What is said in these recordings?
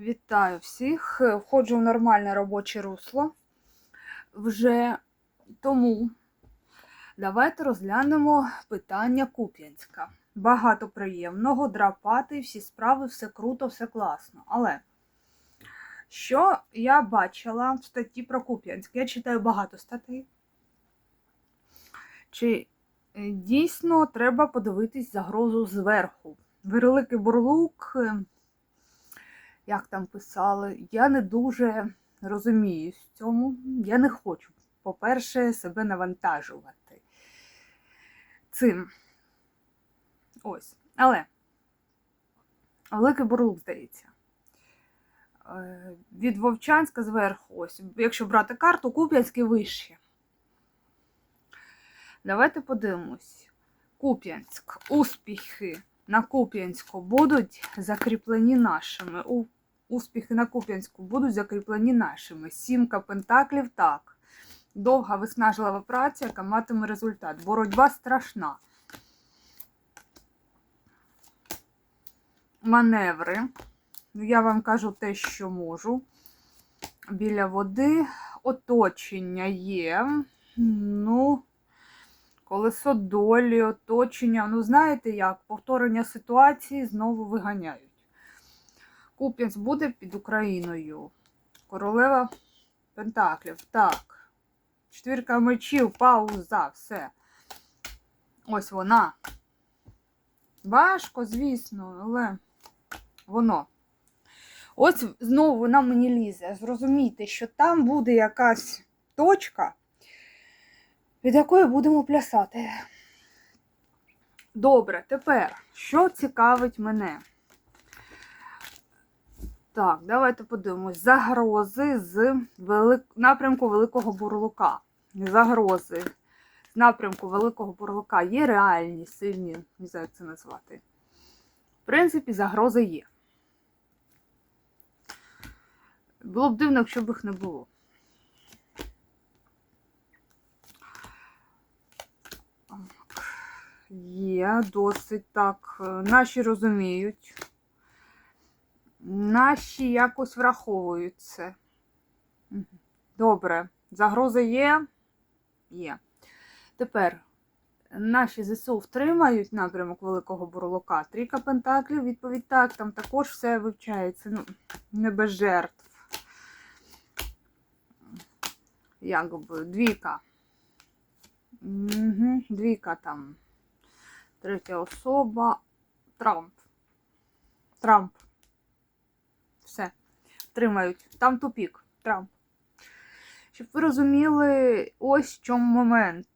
Вітаю всіх. Входжу в нормальне робоче русло. Вже тому давайте розглянемо питання Куп'янська. Багато приємного, драпати, всі справи, все круто, все класно. Але що я бачила в статті про Куп'янськ? Я читаю багато статей. Чи е, дійсно треба подивитись загрозу зверху? Великий бурлук. Як там писали, я не дуже розумію в цьому. Я не хочу, по-перше, себе навантажувати цим. Ось. Але Великий Бурлук, здається. Е, Від Вовчанська зверху, ось, якщо брати карту, Куп'янський вище. Давайте подивимось. Куп'янськ, успіхи на Куп'янську будуть закріплені нашими. Успіхи на Куп'янську будуть закріплені нашими. Сімка пентаклів так. Довга виснажлива праця, яка матиме результат. Боротьба страшна. Маневри. Я вам кажу те, що можу. Біля води оточення є. Ну, колесо долі, оточення. Ну, знаєте як, повторення ситуації знову виганяють. Куп'янськ буде під Україною. Королева Пентаклів. Так. Четвірка мечів, пауза, все. Ось вона. Важко, звісно, але воно. Ось знову вона мені лізе. Зрозумійте, що там буде якась точка, від якої будемо плясати. Добре, тепер, що цікавить мене? Так, давайте подивимось. Загрози з велик... напрямку Великого Бурлука. Загрози з напрямку Великого Бурлука є реальні, сильні, не знаю, як це назвати. В принципі, загрози є. Було б дивно, якщо б їх не було. Є досить так. е, Наші розуміють. Наші якось враховують це. Добре. Загроза є? Є. Тепер наші ЗСУ втримають напрямок Великого Бурлука. Трійка Пентаклів, відповідь так, там також все вивчається. Ну, не без жертв. Якби двійка. Угу. Двійка там. Третя особа. Трамп. Трамп. Все. Тримають. Там тупік. Трамп. Щоб ви розуміли, ось в чому момент.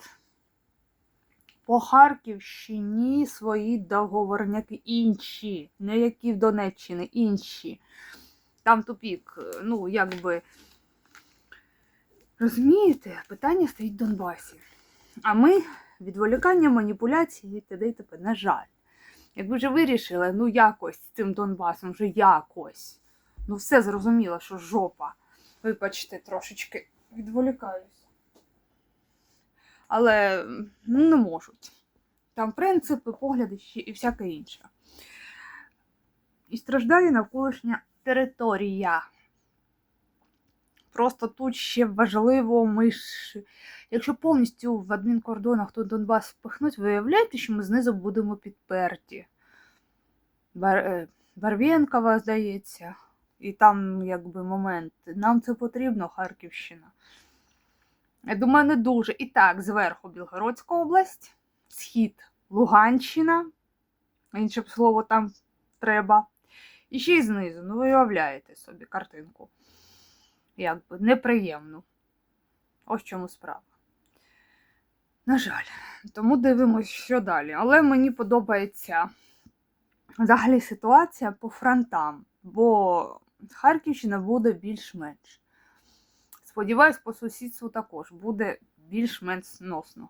По Харківщині свої договорняки інші, не які в Донеччині, інші. Там тупік. Ну, якби. Розумієте, питання стоїть в Донбасі. А ми відволікання, маніпуляції і т.д. і т.п. На жаль. Якби вже вирішили, ну якось цим Донбасом, вже якось. Ну, все зрозуміло, що жопа. Вибачте, трошечки відволікаюсь. Але ну, не можуть. Там принципи, погляди і всяке інше. І страждає навколишня територія. Просто тут ще важливо, ми ж, якщо повністю в адмінкордонах тут Донбас впихнуть, виявляєте, що ми знизу будемо підперті. Бар... е, Барвєнкова, здається, і там якби момент. Нам це потрібно, Харківщина. Я думаю, не дуже. І так, зверху Білгородська область, схід Луганщина. Інше б слово там треба. І ще й знизу. Ну, ви уявляєте собі картинку. Якби неприємну. Ось чому справа. На жаль, тому дивимось, що далі. Але мені подобається взагалі ситуація по фронтам, бо Харківщина буде більш-менш. Сподіваюсь, по сусідству також буде більш-менш носно.